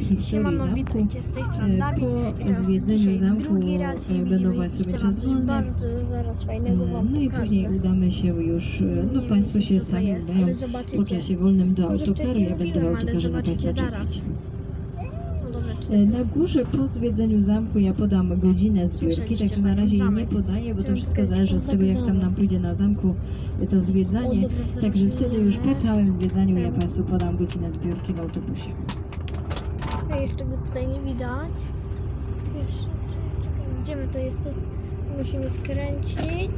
historii Siemano, zamku. witajcie z tej strony E, Dawid. Po zwiedzeniu zamku będą Państwo mieć czas wolny. bardzo zaraz fajnego E, wam No i pokażę. później udamy się już, e, no Nie Państwo się co to sami jest, udają po czasie wolnym do Może autokaru. wcześniej Ja będę w ale autokarze na zobaczycie Państwa zaraz. czekać. No dobra, E, Na górze po zwiedzeniu zamku ja podam godzinę zbiórki, Słyszeliście także na panią razie jej nie zamek. podaję, bo to Chcę wszystko powiedzieć, zależy od tego, jak tam zamek. nam pójdzie na zamku e, to O, zwiedzanie. dobra, zaraz Także wtedy już po całym zwiedzaniu ja. Państwu podam godzinę zbiórki w autobusie. A jeszcze go tutaj nie widać. Jeszcze, czekaj, gdzie my to jest? Musimy skręcić.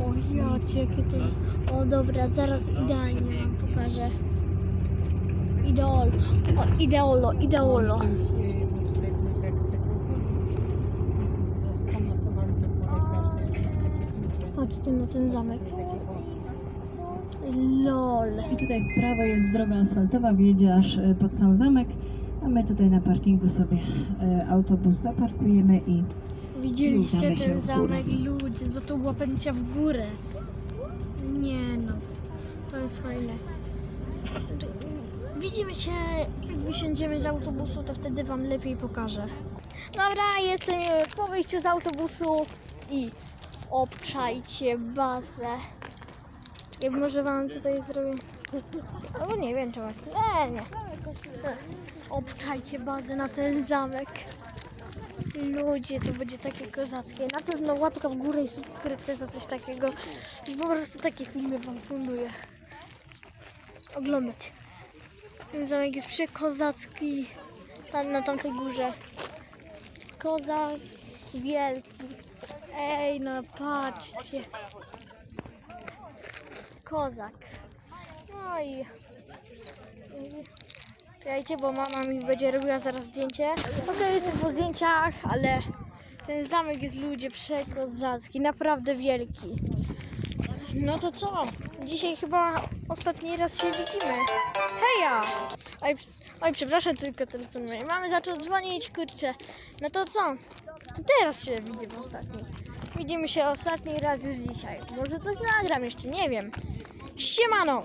O jacie, jakie to... O dobra, zaraz idealnie wam pokażę. Ideol. O, ideolo, ideolo. Patrzcie na ten zamek. LOL. I tutaj w prawo jest droga asfaltowa, wjedzie aż e, pod sam zamek, a my tutaj na parkingu sobie e, autobus zaparkujemy i Widzieliście ten zamek, ludzie, za to łapęcia w górę. Nie no, to jest fajne. Znaczy, Widzimy się, jak wysiądziemy z autobusu, to wtedy wam lepiej pokażę. Dobra, jestem już po wyjściu z autobusu i obczajcie bazę. Jak może wam tutaj zrobię... Albo nie wiem, czy Nie, nie. Obczajcie bazę na ten zamek. Ludzie, to będzie takie kozackie. Na pewno łapka w górę i subskrypcja za coś takiego. I po prostu takie filmy wam funduję. Oglądać. Ten zamek jest przekozacki. Tam na tamtej górze. Kozak wielki. Ej, no patrzcie. Kozak. No i... Czekajcie, bo mama mi będzie robiła zaraz zdjęcie. Okej, jestem po zdjęciach, ale ten zamek jest ludzie przekozacki, naprawdę wielki. No to co? Dzisiaj chyba ostatni raz się widzimy. Heja! Oj, oj przepraszam, tylko telefon mojej mamy zaczął dzwonić, kurczę. No to co? Teraz się widzimy ostatni. Widzimy się ostatni raz jest dzisiaj. Może coś nagram jeszcze, nie wiem. Siemano!